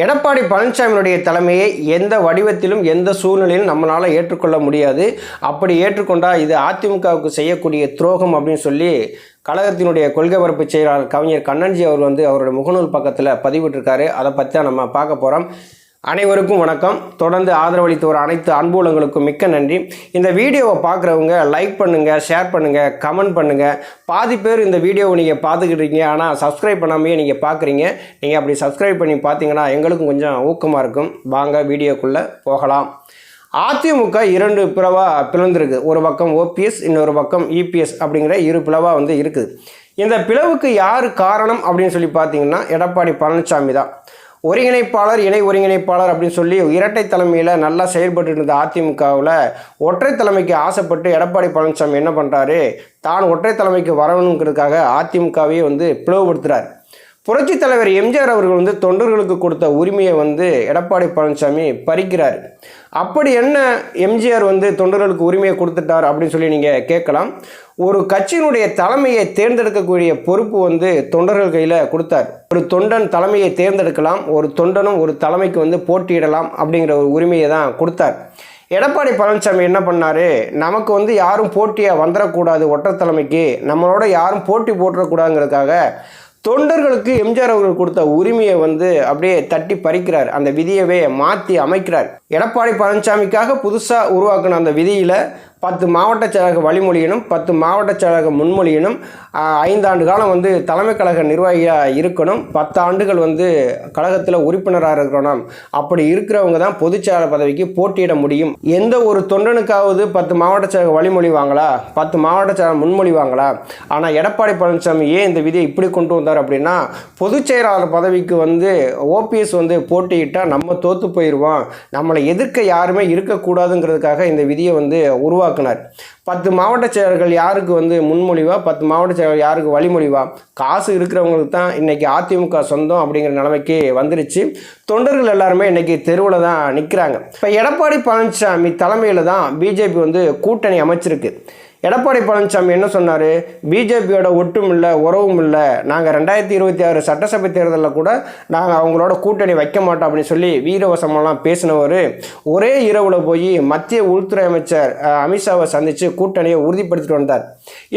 எடப்பாடி பழனிசாமியினுடைய தலைமையை எந்த வடிவத்திலும் எந்த சூழ்நிலையிலும் நம்மளால் ஏற்றுக்கொள்ள முடியாது. அப்படி ஏற்றுக்கொண்டால் இது அதிமுகவுக்கு செய்யக்கூடிய துரோகம் அப்படின்னு சொல்லி கழகத்தினுடைய கொள்கை பரப்பு செயலாளர் கவிஞர் கண்ணன்ஜி அவர் வந்து அவருடைய முகநூல் பக்கத்தில் பதிவிட்டிருக்காரு. அதை பற்றி தான் நம்ம பார்க்க போகிறோம் அனைவருக்கும் வணக்கம். தொடர்ந்து ஆதரவளித்து வர அனைத்து அன்புலங்களுக்கும் மிக்க நன்றி. இந்த வீடியோவை பார்க்குறவங்க லைக் பண்ணுங்கள் ஷேர் பண்ணுங்கள் கமெண்ட் பண்ணுங்கள் பாதி பேர் இந்த வீடியோவை நீங்கள் பார்த்துக்கிட்டீங்க. ஆனால் சப்ஸ்கிரைப் பண்ணாமையே நீங்கள் பார்க்குறீங்க. நீங்கள் அப்படி சப்ஸ்கிரைப் பண்ணி பார்த்தீங்கன்னா எங்களுக்கும் கொஞ்சம் ஊக்கமாக இருக்கும். வாங்க வீடியோக்குள்ளே போகலாம். அதிமுக இரண்டு பிளவாக பிளந்திருக்கு. ஒரு பக்கம் ஓபிஎஸ் இன்னொரு பக்கம் இபிஎஸ் அப்படிங்கிற இரு பிளவாக வந்து இருக்குது. இந்த பிளவுக்கு யார் காரணம் அப்படின்னு சொல்லி பார்த்தீங்கன்னா எடப்பாடி பழனிசாமி தான். ஒருங்கிணைப்பாளர் இணை ஒருங்கிணைப்பாளர் அப்படின்னு சொல்லி இரட்டை தலைமையில் நல்லா செயல்பட்டு இருந்த அதிமுகவில் ஒற்றை தலைமைக்கு ஆசைப்பட்டு எடப்பாடி பழனிசாமி என்ன பண்ணுறாரு தான் ஒற்றை தலைமைக்கு வரணுங்கிறதுக்காக அதிமுகவையே வந்து பிளவுபடுத்துகிறார் புரட்சி தலைவர் எம்ஜிஆர் அவர்கள் வந்து தொண்டர்களுக்கு கொடுத்த உரிமையை வந்து எடப்பாடி பழனிசாமி பறிக்கிறார். அப்படி என்ன எம்ஜிஆர் வந்து தொண்டர்களுக்கு உரிமையை கொடுத்துட்டார் அப்படின்னு சொல்லி நீங்கள் கேட்கலாம். ஒரு கட்சியினுடைய தலைமையை தேர்ந்தெடுக்கக்கூடிய பொறுப்பு வந்து தொண்டர்கள் கையில் கொடுத்தார். ஒரு தொண்டன் தலைமையை தேர்ந்தெடுக்கலாம் ஒரு தொண்டனும் ஒரு தலைமைக்கு வந்து போட்டியிடலாம் அப்படிங்கிற ஒரு உரிமையை தான் கொடுத்தார். எடப்பாடி பழனிசாமி என்ன பண்ணார்? நமக்கு வந்து யாரும் போட்டியாக வந்துடக்கூடாது ஒற்றை தலைமைக்கு. நம்மளோட யாரும் போட்டி போட்டுறக்கூடாதுங்கிறதுக்காக தொண்டர்களுக்கு எம்ஜிஆர் அவர்கள் கொடுத்த உரிமையை வந்து அப்படியே தட்டி பறிக்கிறார். அந்த விதியவே மாற்றி அமைக்கிறார். எடப்பாடி பழனிசாமிக்காக புதுசாக உருவாக்கின அந்த விதியில் பத்து மாவட்ட செயலக வழிமொழியினும் பத்து மாவட்ட செயலக முன்மொழியினும் ஐந்தாண்டு காலம் வந்து தலைமை கழக நிர்வாகியாக இருக்கணும். பத்து ஆண்டுகள் வந்து கழகத்தில் உறுப்பினராக இருக்கணும். அப்படி இருக்கிறவங்க தான் பொதுச்செயலாளர் பதவிக்கு போட்டியிட முடியும். எந்த ஒரு தொண்டனுக்காவது பத்து மாவட்ட செயலக வழிமொழி வாங்களா? பத்து மாவட்ட செயலர் முன்மொழி வாங்களா? ஆனால் எடப்பாடி பழனிசாமி ஏன் இந்த விதியை இப்படி கொண்டு வந்தார் அப்படின்னா பொதுச் செயலாளர் பதவிக்கு வந்து ஓபிஎஸ் வந்து போட்டியிட்டால் நம்ம தோற்று போயிடுவோம் நம்மளை எதிர்க்க யாருமே இருக்கக்கூடாதுங்கிறதுக்காக இந்த விதியை வந்து உருவாக்குனார். பத்து மாவட்ட செயலர்கள் யாருக்கு வந்து முன்மொழிவா பத்து மாவட்ட செயலர் யாருக்கு வழிமொழிவா? காசு இருக்கிறவங்களுக்கு தான் இன்றைக்கி அதிமுக சொந்தம் அப்படிங்கிற நிலைமைக்கு வந்துருச்சு. தொண்டர்கள் எல்லாருமே இன்றைக்கி தெருவில் தான் நிற்கிறாங்க இப்போ எடப்பாடி பழனிசாமி தலைமையில் தான் பிஜேபி வந்து கூட்டணி அமைச்சிருக்கு. எடப்பாடி பழனிசாமி என்ன சொன்னார்? பிஜேபியோட ஒட்டும் இல்லை உறவும் இல்லை. நாங்கள் ரெண்டாயிரத்தி இருபத்தி ஆறு சட்டசபை தேர்தலில் கூட நாங்கள் அவங்களோட கூட்டணி வைக்க மாட்டோம் அப்படின்னு சொல்லி வீரவசமெல்லாம் பேசினவர். ஒரே இரவில் போய் மத்திய உள்துறை அமைச்சர் அமித்ஷாவை சந்தித்து கூட்டணியை உறுதிப்படுத்திட்டு வந்தார்.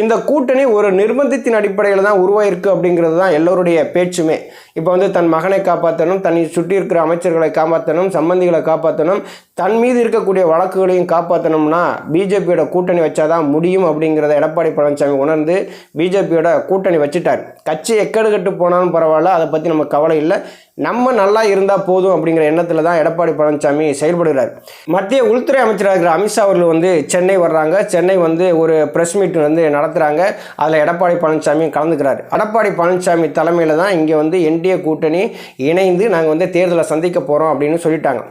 இந்த கூட்டணி ஒரு நிர்பந்தத்தின் அடிப்படையில் தான் உருவாயிருக்கு அப்படிங்கிறது தான் எல்லோருடைய பேச்சுமே. இப்போ வந்து தன் மகனை காப்பாற்றணும் தன்னை சுற்றி இருக்கிற அமைச்சர்களை காப்பாற்றணும் சம்பந்திகளை காப்பாற்றணும் தன் மீது இருக்கக்கூடிய வழக்குகளையும் காப்பாற்றணும்னா பிஜேபியோட கூட்டணி வச்சாதான் முடியும் அப்படிங்கிறத எடப்பாடி பழனிசாமி உணர்ந்து பிஜேபியோட கூட்டணி வச்சுட்டார். கட்சி எக்கடு கட்டு போனாலும் பரவாயில்ல அதை பற்றி நம்ம கவலை இல்லை. நம்ம நல்லா இருந்தால் போதும் அப்படிங்கிற எண்ணத்தில் தான் எடப்பாடி பழனிசாமி செயல்படுகிறார். மத்திய உள்துறை அமைச்சராக இருக்கிற அமித்ஷா அவர்கள் வந்து சென்னை வர்றாங்க. சென்னை வந்து ஒரு ப்ரெஸ் மீட் வந்து நடத்துகிறாங்க அதில் எடப்பாடி பழனிசாமி கலந்துக்கிறார். எடப்பாடி பழனிசாமி தலைமையில் தான் இங்கே வந்து என்டிஏ கூட்டணி இணைந்து நாங்கள் வந்து தேர்தலை சந்திக்க போகிறோம் அப்படின்னு சொல்லிட்டாங்க.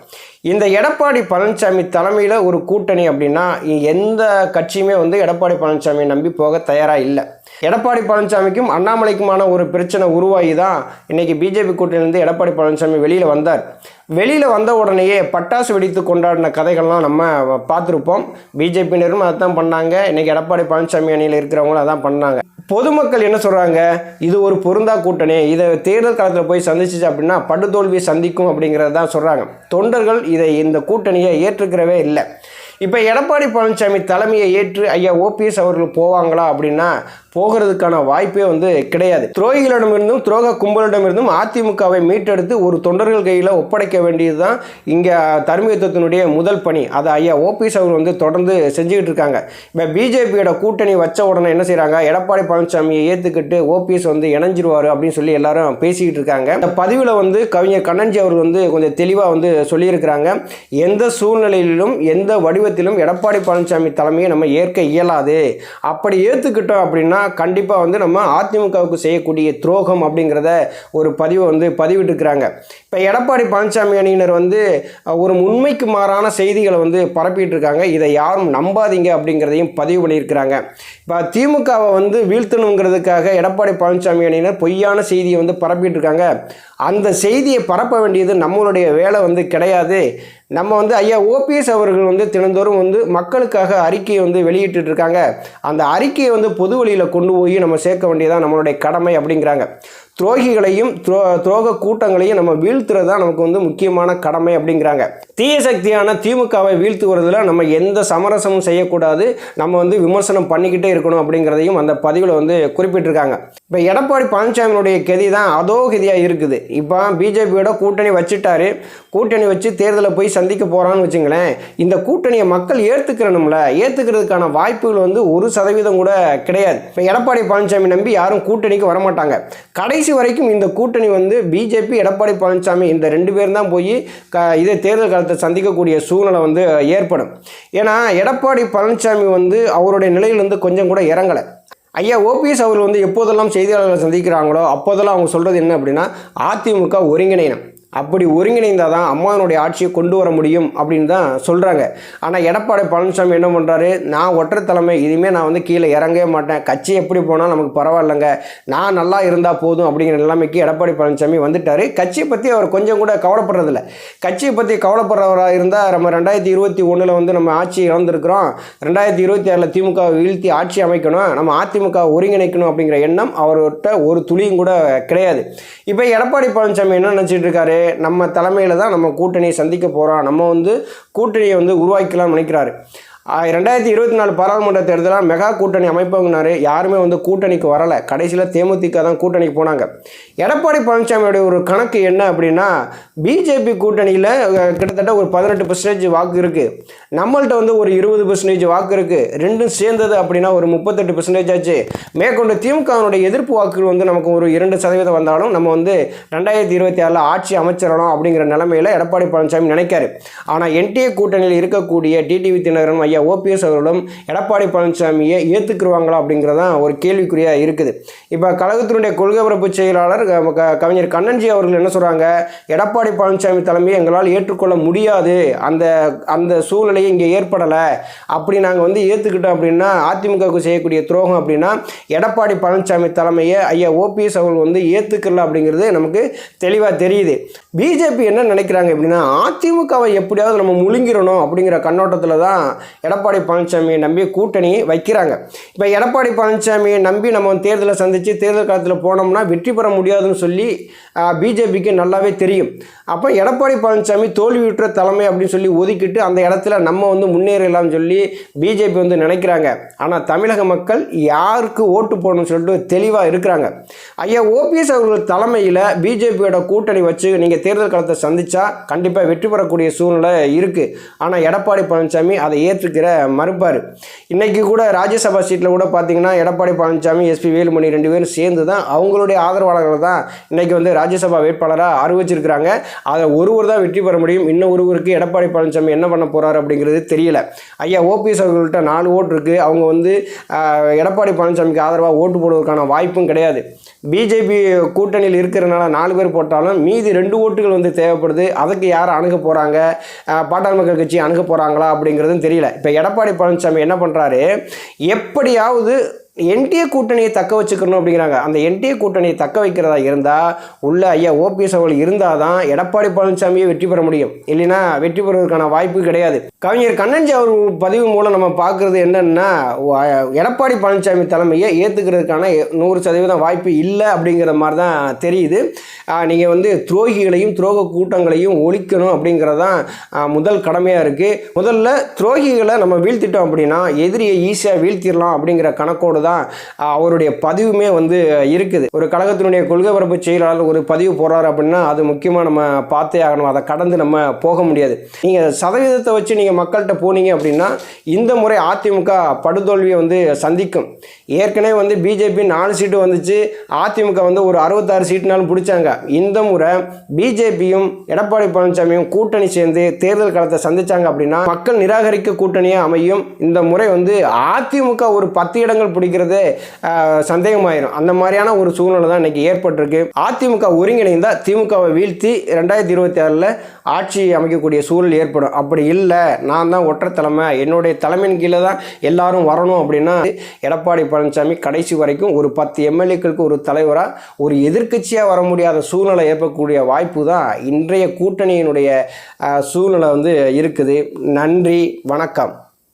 இந்த எடப்பாடி பழனிசாமி தலைமையில் ஒரு கூட்டணி அப்படின்னா எந்த கட்சியுமே வந்து எடப்பாடி பழனிசாமியை நம்பி போக தயாராக இல்லை. எடப்பாடி பழனிசாமிக்கும் அண்ணாமலைக்குமான ஒரு பிரச்சனை உருவாகி தான் இன்றைக்கி பிஜேபி கூட்டணியிலேருந்து எடப்பாடி பழனிசாமி வெளியில் வந்தார். வெளியில் வந்த உடனேயே பட்டாசு வெடித்து கொண்டாடின கதைகள்லாம் நம்ம பார்த்துருப்போம். பிஜேபியினரும் அதான் பண்ணாங்க. இன்றைக்கி எடப்பாடி பழனிசாமி அணியில் இருக்கிறவங்களும் அதான் பண்ணாங்க. பொதுமக்கள் என்ன சொல்கிறாங்க இது ஒரு பொருந்தா கூட்டணி. இதை தேர்தல் காலத்தில் போய் சந்திச்சிச்சு அப்படின்னா படுதோல்வியை சந்திக்கும் அப்படிங்கிறது தான் சொல்கிறாங்க தொண்டர்கள் இதை இந்த கூட்டணியை ஏற்றுக்கிறவே இல்லை. இப்போ எடப்பாடி பழனிசாமி தலைமையை ஏற்று ஐயா ஓபிஎஸ் அவர்கள் போவாங்களா? அப்படின்னா போகிறதுக்கான வாய்ப்பே வந்து கிடையாது. துரோகிகளிடமிருந்தும் துரோக கும்பலிடமிருந்தும் அதிமுகவை மீட்டெடுத்து ஒரு தொண்டர்கள் கையில் ஒப்படைக்க வேண்டியது தான் இங்கே தர்மயுத்தத்தினுடைய முதல் பணி. அதை ஐயா ஓபிஎஸ் அவர் வந்து தொடர்ந்து செஞ்சுக்கிட்டு இருக்காங்க. இப்போ பிஜேபியோட கூட்டணி வச்ச உடனே என்ன செய்கிறாங்க எடப்பாடி பழனிசாமியை ஏற்றுக்கிட்டு ஓபிஎஸ் வந்து இணைஞ்சிருவார் அப்படின்னு சொல்லி எல்லாரும் பேசிக்கிட்டு இருக்காங்க. இந்த பதிவில் வந்து கவிஞர் கண்ணன்ஜி அவர் வந்து கொஞ்சம் தெளிவாக வந்து சொல்லியிருக்கிறாங்க. எந்த சூழ்நிலையிலும் எந்த வடிவத்திலும் எடப்பாடி பழனிசாமி தலைமையை நம்ம ஏற்க இயலாது. அப்படி ஏற்றுக்கிட்டோம் அப்படின்னா கண்டிப்பாக வந்து நம்ம அதிமுகவுக்கு செய்யக்கூடிய துரோகம் அப்படிங்கிறத ஒரு பதிவை வந்து பதிவிட்டுருக்கிறாங்க. இப்போ எடப்பாடி பழனிசாமி அணியினர் வந்து ஒரு உண்மைக்கு மாறான செய்திகளை வந்து பரப்பிட்டு இருக்காங்க இதை யாரும் நம்பாதீங்க அப்படிங்கிறதையும் பதிவு பண்ணியிருக்கிறாங்க. இப்போ திமுகவை வந்து வீழ்த்தணுங்கிறதுக்காக எடப்பாடி பழனிசாமி அணியினர் பொய்யான செய்தியை வந்து பரப்பிட்டு இருக்காங்க அந்த செய்தியை பரப்ப வேண்டியது நம்மளுடைய வேலை வந்து கிடையாது. நம்ம வந்து ஐயா ஓபிஎஸ் அவர்கள் வந்து தினந்தோறும் வந்து மக்களுக்காக அறிக்கையை வந்து வெளியிட்டு இருக்காங்க. அந்த அறிக்கையை வந்து பொது வழியில் கொண்டு போய் நம்ம சேர்க்க வேண்டியதான் நம்மளுடைய கடமை அப்படிங்கிறாங்க. துரோகிகளையும் துரோ துரோக கூட்டங்களையும் நம்ம வீழ்த்துறது தான் நமக்கு வந்து முக்கியமான கடமை அப்படிங்கிறாங்க. தீய சக்தியான திமுகவை வீழ்த்துவதில் நம்ம எந்த சமரசமும் செய்யக்கூடாது. நம்ம வந்து விமர்சனம் பண்ணிக்கிட்டே இருக்கணும் அப்படிங்கிறதையும் அந்த பதிவில் வந்து குறிப்பிட்டிருக்காங்க. இப்போ எடப்பாடி பழனிசாமியினுடைய கதி தான் அதோ கதியாக இருக்குது. இப்போ பிஜேபியோட கூட்டணி வச்சுட்டாரு. கூட்டணி வச்சு தேர்தலை போய் சந்திக்க போகிறான்னு வச்சுங்களேன். இந்த கூட்டணியை மக்கள் ஏற்றுக்கிறணும்ல ஏற்றுக்கிறதுக்கான வாய்ப்புகள் வந்து ஒரு சதவீதம் கூட கிடையாது. இப்போ எடப்பாடி பழனிசாமி நம்பி யாரும் கூட்டணிக்கு வரமாட்டாங்க. கடைசி வரைக்கும் இந்த கூட்டணி வந்து பிஜேபி எடப்பாடி பழனிசாமி இந்த ரெண்டு பேரும் தான் போய் க இதே தேர்தல் காலத்தை சந்திக்கக்கூடிய சூழ்நிலை வந்து ஏற்படும். ஏன்னா எடப்பாடி பழனிசாமி வந்து அவருடைய நிலையிலேருந்து கொஞ்சம் கூட இறங்கலை. ஐயா ஓபிஎஸ் அவர் வந்து எப்போதெல்லாம் செய்தியாளர்களை சந்திக்கிறாங்களோ அப்போதெல்லாம் அவங்க சொல்கிறது என்ன அப்படின்னா அதிமுக ஒருங்கிணைனம் அப்படி ஒருங்கிணைந்தால் தான் அம்மாவனுடைய ஆட்சியை கொண்டு வர முடியும் அப்படின்னு தான் சொல்கிறாங்க ஆனால் எடப்பாடி பழனிசாமி என்ன பண்ணுறாரு நான் ஒற்றை தலைமை இனிமேல் நான் வந்து கீழே இறங்கவே மாட்டேன். கட்சி எப்படி போனால் நமக்கு பரவாயில்லைங்க. நான் நல்லா இருந்தால் போதும் அப்படிங்கிற நிலைமைக்கு எடப்பாடி பழனிசாமி வந்துட்டார். கட்சியை பற்றி அவர் கொஞ்சம் கூட கவலைப்படுறதில்ல. கட்சியை பற்றி கவலைப்படுறவராக இருந்தால் நம்ம ரெண்டாயிரத்தி இருபத்தி ஒன்றில் வந்து நம்ம ஆட்சி இழந்திருக்கிறோம். ரெண்டாயிரத்தி இருபத்தி ஆறில் திமுக வீழ்த்தி ஆட்சி அமைக்கணும். நம்ம அதிமுக ஒருங்கிணைக்கணும் அப்படிங்கிற எண்ணம் அவர்கிட்ட ஒரு துளியும் கூட கிடையாது. இப்போ எடப்பாடி பழனிசாமி என்ன நினச்சிட்டு இருக்காரு? நம்ம தலைமையில் தான் நம்ம கூட்டணியை சந்திக்க போகிறோம் நம்ம வந்து கூட்டணியை வந்து உருவாக்கலாம்னு நினைக்கிறாரு. ரெண்டாயிரத்தி இருபத்தி நாலு பாராளுமன்ற தேர்தலாக மெகா கூட்டணி அமைப்பவங்கனாரு யாருமே வந்து கூட்டணிக்கு வரலை. கடைசியில் தேமுதிக தான் கூட்டணிக்கு போனாங்க. எடப்பாடி பழனிசாமியோடைய ஒரு கணக்கு என்ன அப்படின்னா பிஜேபி கூட்டணியில் கிட்டத்தட்ட ஒரு பதினெட்டு பர்சன்டேஜ் வாக்கு இருக்குது நம்மள்கிட்ட வந்து ஒரு இருபது பர்சன்டேஜ் வாக்கு இருக்குது ரெண்டும் சேர்ந்தது அப்படின்னா ஒரு முப்பத்தெட்டு பர்சன்டேஜ் ஆச்சு. மேற்கொண்டு திமுகவினுடைய எதிர்ப்பு வாக்குகள் வந்து நமக்கு ஒரு இரண்டு சதவீதம் வந்தாலும் நம்ம வந்து ரெண்டாயிரத்தி இருபத்தி ஆறில் ஆட்சி அமைச்சிடணும் அப்படிங்கிற நிலைமையில் எடப்பாடி பழனிசாமி நினைக்காரு. ஆனால் என்டிஏ கூட்டணியில் இருக்கக்கூடிய டிடிவி தினகரன் ஐயா ஓபிஎஸ் அவர்களும் எடப்பாடி பழனிசாமியை ஏற்றுக்குருவாங்களா அப்படிங்கிறதான் ஒரு கேள்விக்குறியாக இருக்குது. இப்போ கழகத்தினுடைய கொள்கை பரப்பு செயலாளர் கவிஞர் கண்ணன்ஜி அவர்கள் என்ன சொல்கிறாங்க எடப்பாடி பழனிசாமி தலைமையை எங்களால் ஏற்றுக்கொள்ள முடியாது. அந்த அந்த சூழ்நிலையை இங்கே ஏற்படலை. அப்படி நாங்கள் வந்து ஏற்றுக்கிட்டோம் அப்படின்னா அதிமுகவுக்கு செய்யக்கூடிய துரோகம் அப்படின்னா எடப்பாடி பழனிசாமி தலைமையை ஐயா ஓபிஎஸ் அவர்கள் வந்து ஏற்றுக்கல அப்படிங்கிறது நமக்கு தெளிவாக தெரியுது. பிஜேபி என்ன நினைக்கிறாங்க அப்படின்னா அதிமுகவை எப்படியாவது நம்ம முழுங்கிடணும் அப்படிங்கிற கண்ணோட்டத்தில் தான் எடப்பாடி பழனிசாமியை நம்பி கூட்டணியை வைக்கிறாங்க. இப்போ எடப்பாடி பழனிசாமியை நம்பி நம்ம தேர்தலை சந்தித்து தேர்தல் காலத்தில் போனோம்னா வெற்றி பெற முடியாதுன்னு சொல்லி பிஜேபிக்கு நல்லாவே தெரியும். அப்போ எடப்பாடி பழனிசாமி தோல்வியுற்ற தலைமை அப்படின்னு சொல்லி ஒதுக்கிட்டு அந்த இடத்துல நம்ம வந்து முன்னேறலாம்னு சொல்லி பிஜேபி வந்து நினைக்கிறாங்க. ஆனால் தமிழக மக்கள் யாருக்கு ஓட்டு போடணும்னு சொல்லிட்டு தெளிவாக இருக்கிறாங்க. ஐயா ஓபிஎஸ் அவர்கள் தலைமையில் பிஜேபியோட கூட்டணி வச்சு நீங்கள் தேர்தல் காலத்தை சந்தித்தா கண்டிப்பாக வெற்றி பெறக்கூடிய சூழ்நிலை இருக்குது ஆனால் எடப்பாடி பழனிசாமி அதை இருக்கிற மறுப்பார். இன்றைக்கி கூட ராஜ்யசபா சீட்டில் கூட பார்த்தீங்கன்னா எடப்பாடி பழனிசாமி எஸ்பி வேலுமணி ரெண்டு பேரும் சேர்ந்து தான் அவங்களுடைய ஆதரவாளர்கள் தான் இன்றைக்கி வந்து ராஜ்யசபா வேட்பாளராக அறிவிச்சிருக்கிறாங்க. அதை ஒருவர் தான் வெற்றி பெற முடியும். இன்னும் ஒருவருக்கு எடப்பாடி பழனிசாமி என்ன பண்ண போகிறார் அப்படிங்கிறது தெரியல. ஐயா ஓபிஎஸ் அவர்கள்ட்ட நாலு ஓட்டு இருக்குது அவங்க வந்து எடப்பாடி பழனிசாமிக்கு ஆதரவாக ஓட்டு போடுவதற்கான வாய்ப்பும் கிடையாது. பிஜேபி கூட்டணியில் இருக்கிறனால நாலு பேர் போட்டாலும் மீதி ரெண்டு ஓட்டுகள் வந்து தேவைப்படுது. அதுக்கு யார் அணுக போகிறாங்க பாட்டாளி மக்கள் கட்சி அணுக போகிறாங்களா அப்படிங்கிறதும் தெரியல. இப்போ எடப்பாடி பழனிசாமி என்ன பண்ணுறாரு எப்படியாவது என்டிஏ கூட்டணியை தக்க வச்சுக்கணும் அப்படிங்கிறாங்க. அந்த என்டிஏ கூட்டணியை தக்க வைக்கிறதா இருந்தால் உள்ள ஐயா ஓபிஎஸ் அவர்கள் இருந்தால் தான் எடப்பாடி பழனிசாமியை வெற்றி பெற முடியும். இல்லைன்னா வெற்றி பெறுவதற்கான வாய்ப்பு கிடையாது. கவிஞர் கண்ணன்ஜி அவர் பதிவு மூலம் நம்ம பார்க்குறது என்னென்னா எடப்பாடி பழனிசாமி தலைமையை ஏற்றுக்கிறதுக்கான நூறு சதவீதம் வாய்ப்பு இல்லை அப்படிங்கிற மாதிரி தான் தெரியுது நீங்கள் வந்து துரோகிகளையும் துரோக கூட்டங்களையும் ஒழிக்கணும் அப்படிங்கிறது தான் முதல் கடமையாக இருக்குது முதல்ல துரோகிகளை நம்ம வீழ்த்திட்டோம் அப்படின்னா எதிரியை ஈஸியாக வீழ்த்திடலாம் அப்படிங்கிற கணக்கோடு தான் அவருடைய பதிவுமே வந்து இருக்குது. ஒரு கழகத்தினுடைய கொள்கை பரப்பு செயலாளர் ஒரு பதிவு போடுறாரு அப்படின்னா அது முக்கியமாக நம்ம பார்த்தே ஆகணும். அதை கடந்து நம்ம போக முடியாது. நீங்கள் சதவீதத்தை வச்சு நீங்கள் மக்கள்கிட்ட போனீங்க அப்படின்னா இந்த முறை அதிமுக படுதோல்வியை வந்து சந்திக்கும். ஏற்கனவே வந்து பிஜேபி நாலு சீட்டு வந்துச்சு. அதிமுக வந்து ஒரு அறுபத்தாறு சீட்டுனாலும் பிடிச்சாங்க. இந்த முறை பிஜேபியும் எடப்பாடி பழனிசாமியும் கூட்டணி சேர்ந்து தேர்தல் காலத்தை சந்திச்சாங்க அப்படின்னா மக்கள் நிராகரிக்க கூட்டணியாக அமையும். இந்த முறை வந்து அதிமுக ஒரு பத்து இடங்கள் பிடிக்கும் அப்படிங்கிறது சந்தேகமாயிரும். அந்த மாதிரியான ஒரு சூழ்நிலை தான் இன்றைக்கி ஏற்பட்டிருக்கு. அதிமுக ஒருங்கிணைந்தால் திமுகவை வீழ்த்தி ரெண்டாயிரத்தி இருபத்தி ஆறில் ஆட்சி அமைக்கக்கூடிய சூழல் ஏற்படும். அப்படி இல்லை. நான் தான் ஒற்றை தலைமை. என்னுடைய தலைமையின் கீழே தான் எல்லாரும் வரணும் அப்படின்னா எடப்பாடி பழனிசாமி கடைசி வரைக்கும் ஒரு பத்து எம்எல்ஏக்களுக்கு ஒரு தலைவராக ஒரு எதிர்கட்சியாக வர முடியாத சூழ்நிலை ஏற்படக்கூடிய வாய்ப்பு தான் இன்றைய கூட்டணியினுடைய சூழ்நிலை வந்து இருக்குது. நன்றி. வணக்கம்.